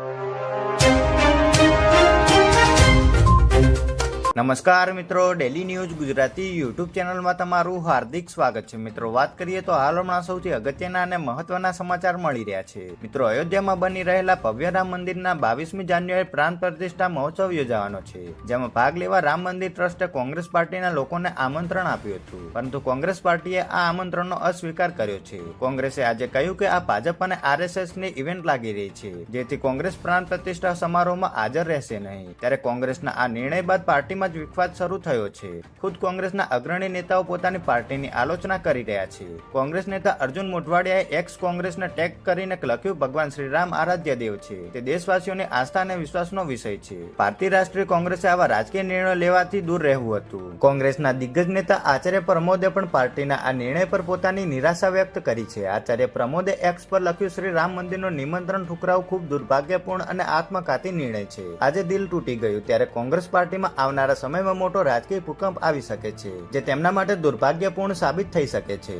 you. નમસ્કાર મિત્રો daily news Gujarati YouTube ચેનલમાં તમારું હાર્દિક સ્વાગત છે. મિત્રો, વાત કરીએ તો હાલ હમણાં સૌથી અગત્યના અને મહત્વના સમાચાર મળી રહ્યા છે. મિત્રો, અયોધ્યામાં બની રહેલા ભવ્ય રામ મંદિરના બાવીસમી જાન્યુઆરી પ્રાણ પ્રતિષ્ઠા મહોત્સવ યોજાવાનો છે, જેમાં ભાગ લેવા રામ મંદિર ટ્રસ્ટે કોંગ્રેસ પાર્ટીના લોકોને આમંત્રણ આપ્યું હતું. પરંતુ કોંગ્રેસ પાર્ટીએ આ આમંત્રણનો અસ્વીકાર કર્યો છે. કોંગ્રેસે આજે કહ્યું કે આ ભાજપ અને આરએસએસની ઇવેન્ટ લાગી રહી છે, જેથી કોંગ્રેસ પ્રાણ પ્રતિષ્ઠા સમારોહમાં હાજર રહેશે નહીં. ત્યારે કોંગ્રેસના આ નિર્ણય બાદ પાર્ટીમાં જ વિખવાદ શરૂ થયો છે. ખુદ કોંગ્રેસના અગ્રણી નેતાઓ પોતાની પાર્ટીની આલોચના કરી રહ્યા છે. કોંગ્રેસ નેતા અર્જુન મોઢવાડિયાએ એક્સ કોંગ્રેસને ટેગ કરીને લખ્યું, ભગવાન શ્રીરામ આરાધ્ય દેવ છે. તે દેશવાસીઓની આસ્થા અને વિશ્વાસનો વિષય છે. ભારતીય રાષ્ટ્રીય કોંગ્રેસે આવા રાજકીય નિર્ણયો લેવાથી દૂર રહેવું હતું. કોંગ્રેસના દિગ્ગજ નેતા આચાર્ય પ્રમોદે પણ પાર્ટીના આ નિર્ણય પર પોતાની નિરાશા વ્યક્ત કરી છે. આચાર્ય પ્રમોદે એક્સ પર લખ્યું, શ્રી રામ મંદિરનું નિમંત્રણ ઠુકરાવું ખૂબ દુર્ભાગ્યપૂર્ણ અને આત્મઘાતી નિર્ણય છે. આજે દિલ તૂટી ગયું. ત્યારે કોંગ્રેસ પાર્ટીમાં સમયમાં મોટો રાજકીય ભૂકંપ આવી શકે છે, જે તેમના માટે દુર્ભાગ્યપૂર્ણ સાબિત થઈ શકે છે.